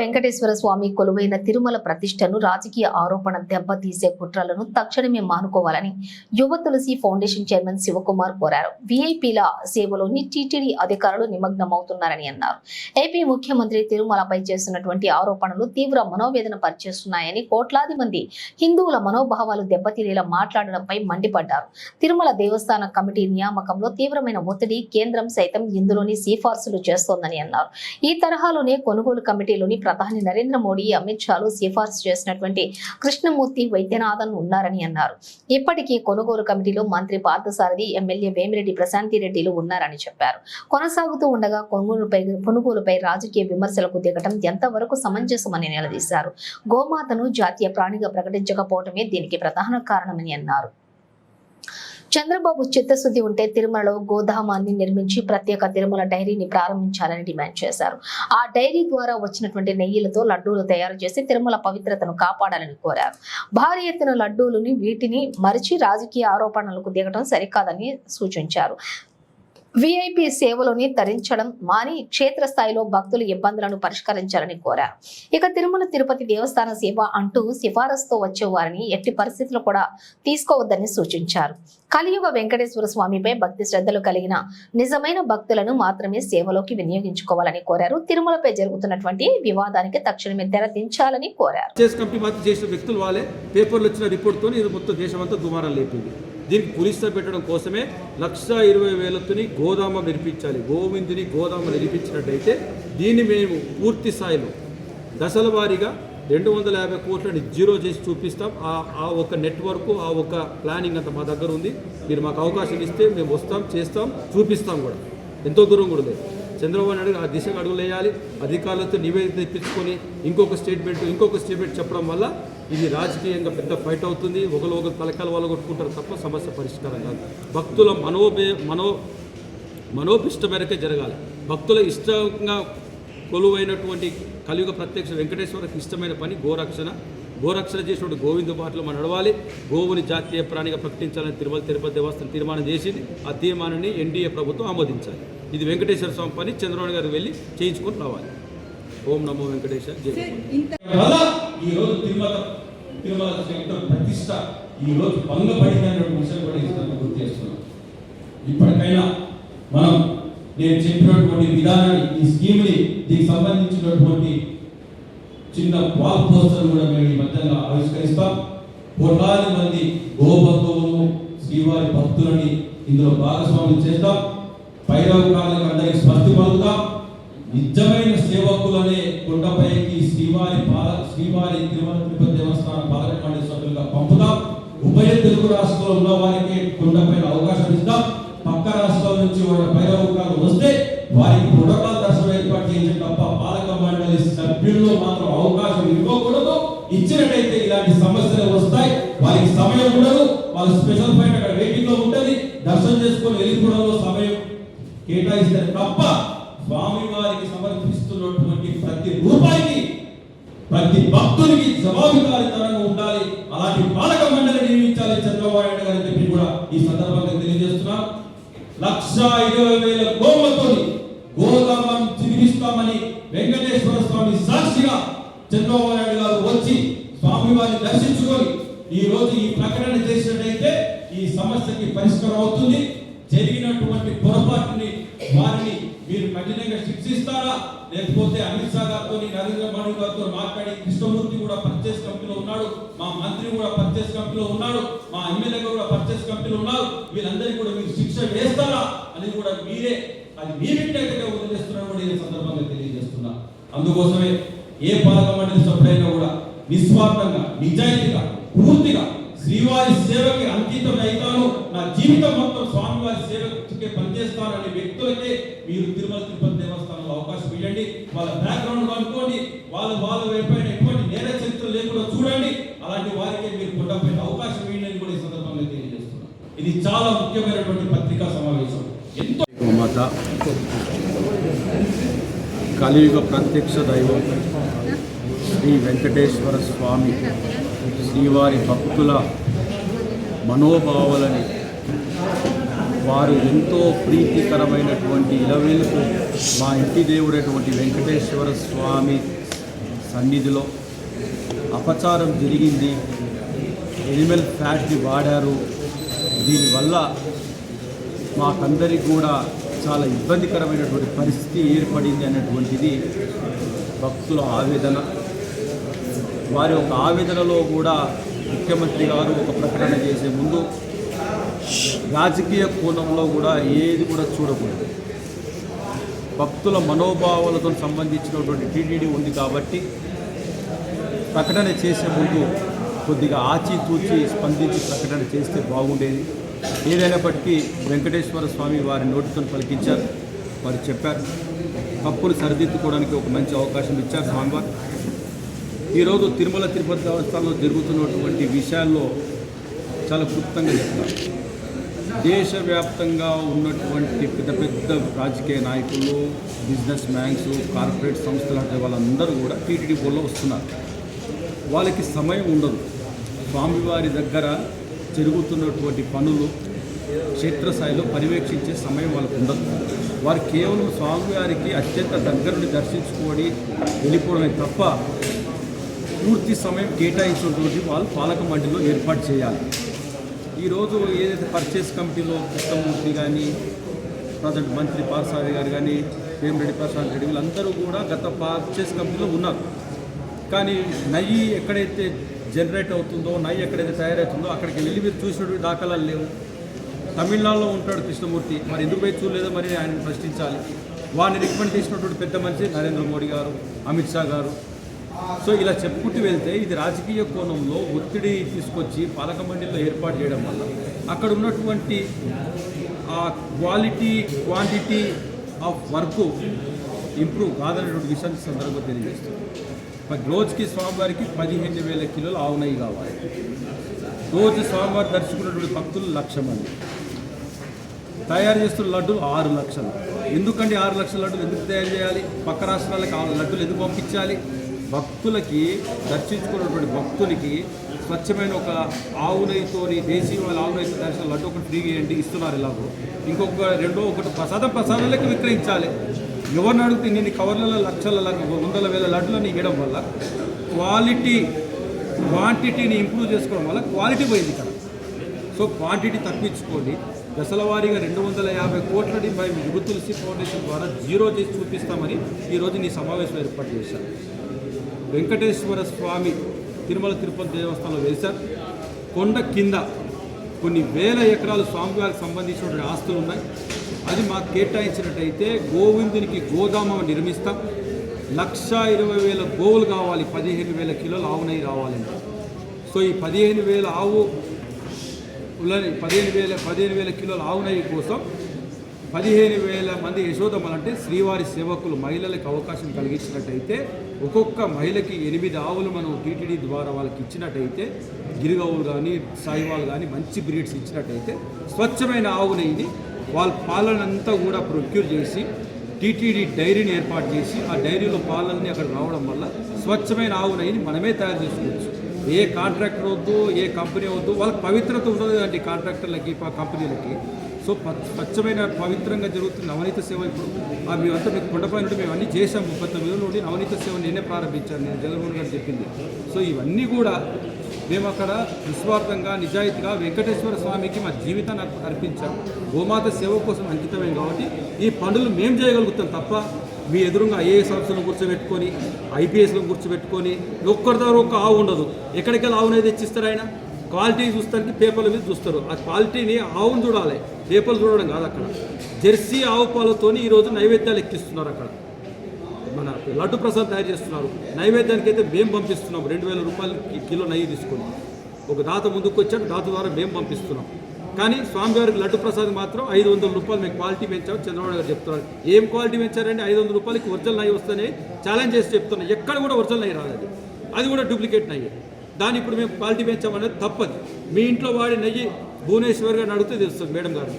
వెంకటేశ్వర స్వామి కొలువైన తిరుమల ప్రతిష్టను రాజకీయ ఆరోపణ దెబ్బతీసే కుట్రలను తక్షణమే మానుకోవాలని యువ తులసి ఫౌండేషన్ చైర్మన్ శివకుమార్ కోరారు. విఐపీల సేవలోని టీటీడీ అధికారులు నిమగ్నమవుతున్నారని అన్నారు. ఏపీ ముఖ్యమంత్రి తిరుమలపై చేస్తున్నటువంటి ఆరోపణలు తీవ్ర మనోవేదన పరిచేస్తున్నాయని కోట్లాది మంది హిందువుల మనోభావాలు దెబ్బతీరేలా మాట్లాడడంపై మండిపడ్డారు. తిరుమల దేవస్థాన కమిటీ నియామకంలో తీవ్రమైన ఒత్తిడి కేంద్రం సైతం ఇందులోని సిఫార్సులు చేస్తోందని అన్నారు. ఈ తరహాలోనే కొనుగోలు కమిటీలోని ప్రధాని నరేంద్ర మోడీ అమిత్ షాలు సిఫార్సు చేసినటువంటి కృష్ణమూర్తి వైద్యనాథన్ ఉన్నారని అన్నారు. ఇప్పటికీ కొనుగోలు కమిటీలో మంత్రి పార్థసారథి ఎమ్మెల్యే వేమిరెడ్డి ప్రశాంతిరెడ్డిలు ఉన్నారని చెప్పారు. కొనసాగుతూ ఉండగా కొనుగోలుపై కొనుగోలుపై రాజకీయ విమర్శలకు దిగటం ఎంతవరకు సమంజసమని నిలదీశారు. గోమాతను జాతీయ ప్రాణిగా ప్రకటించకపోవటమే దీనికి ప్రధాన కారణమని అన్నారు. చంద్రబాబు చిత్తశుద్ధి ఉంటే తిరుమలలో గోధామాన్ని నిర్మించి ప్రత్యేక తిరుమల డైరీని ప్రారంభించాలని డిమాండ్ చేశారు. ఆ డైరీ ద్వారా వచ్చినటువంటి నెయ్యిలతో లడ్డూలు తయారు చేసి తిరుమల పవిత్రతను కాపాడాలని కోరారు. భారీ ఎత్తున లడ్డూలని వీటిని మరిచి రాజకీయ ఆరోపణలకు దిగడం సరికాదని సూచించారు. విఐపి సేవలోని తరించడం మాని క్షేత్రస్థాయిలో భక్తుల ఇబ్బందులను పరిష్కరించాలని కోరారు. ఇక తిరుమల తిరుపతి దేవస్థాన సేవ అంటూ సిఫారసుతో వచ్చే వారిని ఎట్టి పరిస్థితులు కూడా తీసుకోవద్దని సూచించారు. కలియుగ వెంకటేశ్వర స్వామిపై భక్తి శ్రద్ధలు కలిగిన నిజమైన భక్తులను మాత్రమే సేవలోకి వినియోగించుకోవాలని కోరారు. తిరుమలపై జరుగుతున్నటువంటి వివాదానికి తక్షణమే తెర దించాలని కోరారు. చేసిన వ్యక్తులు వాళ్ళే. పేపర్లు వచ్చిన రిపోర్ట్తో ఇది మొత్తం దేశమంతా దుమారం లేపింది. దీనికి పులిస్తో పెట్టడం కోసమే లక్ష ఇరవై వేలతోని గోదామ నిర్మించాలి. గోవిందుని గోదామ నిర్మించినట్టయితే దీన్ని మేము పూర్తి స్థాయిలో దశల వారీగా రెండు వందల యాభై కోట్లని జీరో చేసి చూపిస్తాం. ఆ ఆ ఒక నెట్వర్క్ ఆ ఒక ప్లానింగ్ అంతా మా దగ్గర ఉంది. మీరు మాకు అవకాశం ఇస్తే మేము వస్తాం చేస్తాం చూపిస్తాం కూడా. ఎంతో దూరం కూడా లేదు. చంద్రబాబు నాయుడు ఆ దిశగా అడుగులు వేయాలి. అధికారులతో నివేదిక తెప్పించుకొని ఇంకొక స్టేట్మెంట్ ఇంకొక స్టేట్మెంట్ చెప్పడం వల్ల ఇది రాజకీయంగా పెద్ద ఫైట్ అవుతుంది. ఒకరు ఒకరు తలకాల వాళ్ళు కొట్టుకుంటారు తప్ప సమస్య పరిష్కారం కాదు. భక్తుల మనోబే మనో మనోభిష్ట మేరకే జరగాలి. భక్తుల ఇష్టంగా కొలువైనటువంటి కలియుగ ప్రత్యక్ష వెంకటేశ్వరకు ఇష్టమైన పని గోరక్షణ. గోరక్షణ చేసినటువంటి గోవిందు బాటలు మనం నడవాలి. గోవుని జాతీయ ప్రాణిగా ప్రకటించాలని తిరుమల తిరుపతి దేవస్థానం తీర్మానం చేసింది. ఆ తీర్మానాన్ని ఎన్డీఏ ప్రభుత్వం ఆమోదించాలి. ఇది వెంకటేశ్వర స్వామి పని. చంద్రబాబు గారు వెళ్ళి చేయించుకొని రావాలి. ఓం నమో వెంకటేశ్వర జై గోవింద. వల్ల ఈ రోజు తిరుమల తిరుమల క్షేత్ర ప్రతిష్ట ఈరోజు రోజు భంగపడిందనే విషయం కూడా ఈ సందర్భంగా గుర్తు చేస్తున్నాం. ఇప్పటికైనా మనం నేను చెప్పినటువంటి విధానాన్ని ఈ స్కీమ్ని దీనికి సంబంధించినటువంటి చిన్న వాల్ పోస్టర్ కూడా మేము ఈ మధ్యలో ఆవిష్కరిస్తాం. కోట్లాది మంది గోభక్తులను శ్రీవారి భక్తులని ఇందులో భాగస్వామ్యం చేస్తాం. పైరవకాలకు అందరికి స్వస్తి పలుకుతాం నిజమైన సేవకులనే కొండపైకి శ్రీవారి శ్రీవారి తిరుమల తిరుపతి దేవస్థానం పాలక సభ్యులుగా పంపుతాం ఉభయ తెలుగు రాష్ట్రంలో ఉన్న వారికి కొండపైన అవకాశం ఇస్తాం. పక్క రాష్ట్రాల నుంచి వాళ్ళ పైరవకాలు వస్తే వారికి ప్రోటోకాల్ దర్శనం ఏర్పాటు చేయించే తప్ప పాలక మండలి సభ్యుల్లో మాత్రం అవకాశం ఇవ్వకూడదు. ఇచ్చినట్టయితే ఇలాంటి సమస్యలు వస్తాయి. వారికి సమయం ఉండదు. వాళ్ళు స్పెషల్ ఫైట్ అక్కడ వెయిటింగ్లో ఉంటుంది. దర్శనం చేసుకొని వెళ్ళిపోవడంలో సమయం కేటాయిస్తారు తప్ప స్వామి వారికి సమర్పిస్తున్నటువంటి ప్రతి రూపాయికి ప్రతి భక్తునికి జవాబుదారీతనంగా ఉండాలి. అలాంటి పాలక మండలి నియమించాలి చంద్రబాబు నాయుడు గారు చెప్పి కూడా ఈ సందర్భంగా తెలియజేస్తున్నాం. లక్ష ఇరవై వేల గోవులతో గోదామం చిరిగిస్తామని వెంకటేశ్వర స్వామి సాక్షిగా చంద్రబాబు నాయుడు గారు వచ్చి స్వామి వారిని దర్శించుకొని ఈ రోజు ఈ ప్రకటన చేసినట్టయితే ఈ సమస్యకి పరిష్కారం అవుతుంది. జరిగినటువంటి పొరపాటుని వారిని మీరు కఠినంగా శిక్షిస్తారా? లేకపోతే అమిత్ షా గారితో నరేంద్ర మోడీ గారితో మాట్లాడి కృష్ణమూర్తి కూడా పర్చేస్ కంపెనీలో ఉన్నాడు మా మంత్రి కూడా పర్చేస్ కంపెనీలో ఉన్నాడు మా ఎమ్మెల్యే కూడా పర్చేస్ కంపెనీలో ఉన్నారు వీళ్ళందరికీ కూడా మీరు శిక్ష వేస్తారా అని కూడా మీరే అది మీ విజ్ఞతగా వదిలేస్తున్నా కూడా ఈ సందర్భంగా తెలియజేస్తున్నా. అందుకోసమే ఏ పాలక మండలి సభ్యుడైనా కూడా నిస్వార్థంగా నిజాయితీగా పూర్తిగా శ్రీవారి సేవకి అంకితం అవుతాను నా జీవితం మొత్తం మీరు తిరుమల తిరుపతి దేవస్థానంలో అవకాశం ఇవ్వండి. వాళ్ళ బ్యాక్గ్రౌండ్ కనుక్కోండి. వాళ్ళు వాళ్ళ వైపైన ఎటువంటి నేర చరిత్ర లేకుండా చూడండి. అలాంటి వారికి మీరు కొండపైన అవకాశం ఇవ్వండి కూడా ఈ సందర్భంగా తెలియజేస్తున్నాను. ఇది చాలా ముఖ్యమైనటువంటి పత్రికా సమావేశం. ఎంతో మాత కలియుగ ప్రత్యక్ష దైవం శ్రీ వెంకటేశ్వర స్వామి శ్రీవారి భక్తుల మనోభావాలని వారు ఎంతో ప్రీతికరమైనటువంటి ఇలవేలుపు మా ఇంటి దేవుడైనటువంటి వెంకటేశ్వర స్వామి సన్నిధిలో అపచారం జరిగింది. ఎనిమల్ ఫ్యాట్ని వాడారు. దీనివల్ల మాకందరికి కూడా చాలా ఇబ్బందికరమైనటువంటి పరిస్థితి ఏర్పడింది అనేటువంటిది భక్తుల ఆవేదన. వారి యొక్క ఆవేదనలో కూడా ముఖ్యమంత్రి గారు ఒక ప్రకటన చేసే ముందు రాజకీయ కోణంలో కూడా ఏది కూడా చూడకూడదు. భక్తుల మనోభావాలతో సంబంధించినటువంటి టీటీడీ ఉంది కాబట్టి ప్రకటన చేసే ముందు కొద్దిగా ఆచితూచి స్పందించి ప్రకటన చేస్తే బాగుండేది. ఏదైనప్పటికీ వెంకటేశ్వర స్వామి వారి నోటితో పలికించారు. వారు చెప్పారు. తప్పులు సరిదిద్దుకోవడానికి ఒక మంచి అవకాశం ఇచ్చారు స్వామివారు. ఈరోజు తిరుమల తిరుపతి దేవస్థానంలో జరుగుతున్నటువంటి విషయాల్లో చాలా క్లుప్తంగా చెప్తారు దేశవ్యాప్తంగా ఉన్నటువంటి పెద్ద పెద్ద రాజకీయ నాయకులు బిజినెస్ మ్యాన్స్ కార్పొరేట్ సంస్థలు అంటే వాళ్ళందరూ కూడా టీటీడీ బోర్డులో వస్తున్నారు. వాళ్ళకి సమయం ఉండదు. స్వామివారి దగ్గర జరుగుతున్నటువంటి పనులు క్షేత్రస్థాయిలో పర్యవేక్షించే సమయం వాళ్ళకు ఉండదు. వారు కేవలం స్వామివారికి అత్యంత దగ్గరుండి దర్శించుకొని వెళ్ళిపోవడమే తప్ప పూర్తి సమయం కేటాయించినటువంటి వాళ్ళు పాలక మండలిలో ఏర్పాటు చేయాలి. ఈరోజు ఏదైతే పర్చేస్ కమిటీలో కృష్ణమూర్తి కానీ ప్రజెంట్ మంత్రి పార్సారి గారు కానీ వేమిరెడ్డి ప్రశాంత్ రెడ్డి వీళ్ళందరూ కూడా గత పర్చేస్ కమిటీలో ఉన్నారు. కానీ నయ్యి ఎక్కడైతే జనరేట్ అవుతుందో నయ్యి ఎక్కడైతే తయారవుతుందో అక్కడికి వెళ్ళి మీరు చూసినటువంటి దాఖలాలు లేవు. తమిళనాడులో ఉంటాడు కృష్ణమూర్తి. మరి ఎందుకు పోయి చూడలేదో? మరి ఆయన ప్రశ్నించాలి. వారిని రికమెండ్ చేసినటువంటి పెద్ద మనిషి నరేంద్ర మోడీ గారు అమిత్ షా గారు. సో ఇలా చెప్పుకుంటూ వెళ్తే ఇది రాజకీయ కోణంలో ఒత్తిడి తీసుకొచ్చి పాలక మండలిలో ఏర్పాటు చేయడం వల్ల అక్కడ ఉన్నటువంటి ఆ quality quantity of work improve కాదనేటువంటి విషయాన్ని సందర్భంగా తెలియజేస్తుంది రోజుకి స్వామివారికి పదిహేను వేల కిలోలు ఆవునయ్యి కావాలి. రోజు స్వామివారి దర్శకున్నటువంటి భక్తులు లక్ష మంది. తయారు చేస్తున్న లడ్డూలు ఆరు లక్షలు. ఎందుకండి ఆరు లక్షల లడ్డూలు ఎందుకు తయారు చేయాలి? పక్క రాష్ట్రాలకు ఆ లడ్డూలు ఎందుకు పంపించాలి? భక్తులకి దర్శించుకున్నటువంటి భక్తులకి స్వచ్ఛమైన ఒక ఆవు దేశీయ ఆవు నెయ్యి దర్శనం లడ్డు ఒకటి ఫ్రీ వేయండి ఇస్తున్నారు ఇలాగో. ఇంకొక రెండో ఒకటి ప్రసాదం ప్రసాదాలకి విక్రయించాలి. ఎవరిని అడిగితే నేను కవర్లలో లక్షల వందల వేల లడ్డులను ఇవ్వడం వల్ల క్వాలిటీ క్వాంటిటీని ఇంప్రూవ్ చేసుకోవడం వల్ల క్వాలిటీ పోయింది ఇక్కడ. సో క్వాంటిటీ తప్పించుకోండి దశల వారీగా రెండు వందల యాభై కోట్లని మేము యువ ఫౌండేషన్ ద్వారా జీరో చేసి చూపిస్తామని ఈరోజు నీ సమావేశం ఏర్పాటు చేశాను వెంకటేశ్వర స్వామి తిరుమల తిరుపతి దేవస్థానంలో వేశారు. కొండ కింద కొన్ని వేల ఎకరాలు స్వామివారికి సంబంధించినటువంటి ఆస్తులు ఉన్నాయి. అది మాకు కేటాయించినట్టయితే గోవిందునికి గోదామం నిర్మిస్తాం. లక్ష ఇరవై వేల గోవులు కావాలి పదిహేను వేల కిలోలు ఆవునై నెయ్యి రావాలండి సో ఈ పదిహేను వేల ఆవు పదిహేను వేల పదిహేను వేల కిలోల ఆవు కోసం పదిహేను వేల మంది యశోదమ్మలు అంటే శ్రీవారి సేవకులు మహిళలకు అవకాశం కలిగించినట్టయితే ఒక్కొక్క మహిళకి ఎనిమిది ఆవులు మనం టీటీడీ ద్వారా వాళ్ళకి ఇచ్చినట్టయితే గిరిగవులు కానీ సాయివాలు కానీ మంచి బ్రీడ్స్ ఇచ్చినట్టయితే స్వచ్ఛమైన ఆవునైంది వాళ్ళ పాలనంతా కూడా ప్రొక్యూర్ చేసి టీటీడీ డైరీని ఏర్పాటు చేసి ఆ డైరీలో పాలన్నీ అక్కడ రావడం వల్ల స్వచ్ఛమైన ఆవునైని మనమే తయారు చేసుకోవచ్చు. ఏ కాంట్రాక్టర్ వద్దు ఏ కంపెనీ వద్దు వాళ్ళకి పవిత్రత ఉండదు అండి కాంట్రాక్టర్లకి కంపెనీలకి. సో స్వచ్ఛమైన పవిత్రంగా జరుగుతున్న నవనీత సేవ ఇప్పుడు మేమంతా మీకు కొండపై నుండి మేము అన్నీ చేసాం ముప్పై తొమ్మిది నుండి నవనీత సేవ నేనే ప్రారంభించాను. నేను జగన్మోహన్ గారు చెప్పింది. సో ఇవన్నీ కూడా మేము అక్కడ నిస్వార్థంగా నిజాయితీగా వెంకటేశ్వర స్వామికి మా జీవితాన్ని అర్పించాం. గోమాత సేవ కోసం అంకితమే కాబట్టి ఈ పనులు మేము చేయగలుగుతాం తప్ప మీ ఎదురుగా ఐఏఎస్ ఆఫీసర్లు కూర్చోబెట్టుకొని ఐపీఎస్లో కూర్చోబెట్టుకొని ఒక్కరి ద్వారా ఒక్క ఆవు ఉండదు. ఎక్కడికి వెళ్ళి ఆవునైతే తెచ్చిస్తారు ఆయన? క్వాలిటీ చూస్తానికి పేపర్ల మీద చూస్తారు. ఆ క్వాలిటీని ఆవును చూడాలి. పేపర్లు చూడడం కాదు అక్కడ. జెర్సీ ఆవు పాలతోని ఈరోజు నైవేద్యాలు ఎక్కిస్తున్నారు అక్కడ. మన లడ్డు ప్రసాద్ తయారు చేస్తున్నారు. నైవేద్యానికి అయితే మేము పంపిస్తున్నాం. రెండు వేల రూపాయలు కిలో నెయ్యి తీసుకొని. ఒక దాత ముందుకు వచ్చాడు. దాత ద్వారా మేము పంపిస్తున్నాం. కానీ స్వామివారికి లడ్డు ప్రసాద్ మాత్రం ఐదు వందల రూపాయలు మేము క్వాలిటీ పెంచాం చంద్రబాబు గారు చెప్తున్నారు. ఏం క్వాలిటీ పెంచారండి? ఐదు వందల రూపాయలకి ఒరిజినల్ నయ్యి వస్తాయని ఛాలెంజ్ చేసి చెప్తున్నాం. ఎక్కడ కూడా ఒరిజినల్ నయ్యి రాలేదు. అది కూడా డూప్లికేట్ నయ్యి. దాన్ని ఇప్పుడు మేము క్వాలిటీ పెంచామనేది తప్పదు. మీ ఇంట్లో వాడే నెయ్యి భువనేశ్వర్ గారిని అడిగితే తెలుస్తుంది మేడం గారు.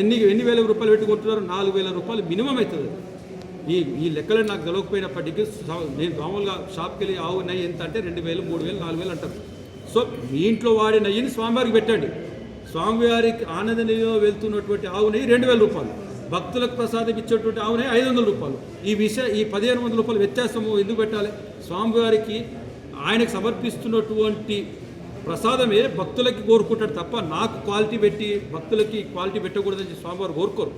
ఎన్ని ఎన్ని వేల రూపాయలు పెట్టుకుంటున్నారు నాలుగు వేల రూపాయలు మినిమం అవుతుంది. ఈ ఈ లెక్కలు నాకు తెలవకపోయినప్పటికీ నేను మామూలుగా షాప్కి వెళ్ళి ఆవు నెయ్యి ఎంత అంటే రెండు వేలు మూడు వేలు నాలుగు వేలు అంటారు. సో మీ ఇంట్లో వాడే నెయ్యిని స్వామివారికి పెట్టండి. స్వామివారికి ఆనంద నెయ్యిలో వెళ్తున్నటువంటి ఆవు నెయ్యి రెండు వేల రూపాయలు. భక్తులకు ప్రసాదం ఇచ్చేటువంటి ఆవునే ఐదు వందల రూపాయలు. ఈ విషయం ఈ పదిహేను వందల రూపాయలు వ్యత్యాసము ఎందుకు పెట్టాలి? స్వామివారికి ఆయనకు సమర్పిస్తున్నటువంటి ప్రసాదమే భక్తులకి కోరుకుంటాడు తప్ప నాకు క్వాలిటీ పెట్టి భక్తులకి క్వాలిటీ పెట్టకూడదని స్వామివారు కోరుకోరు.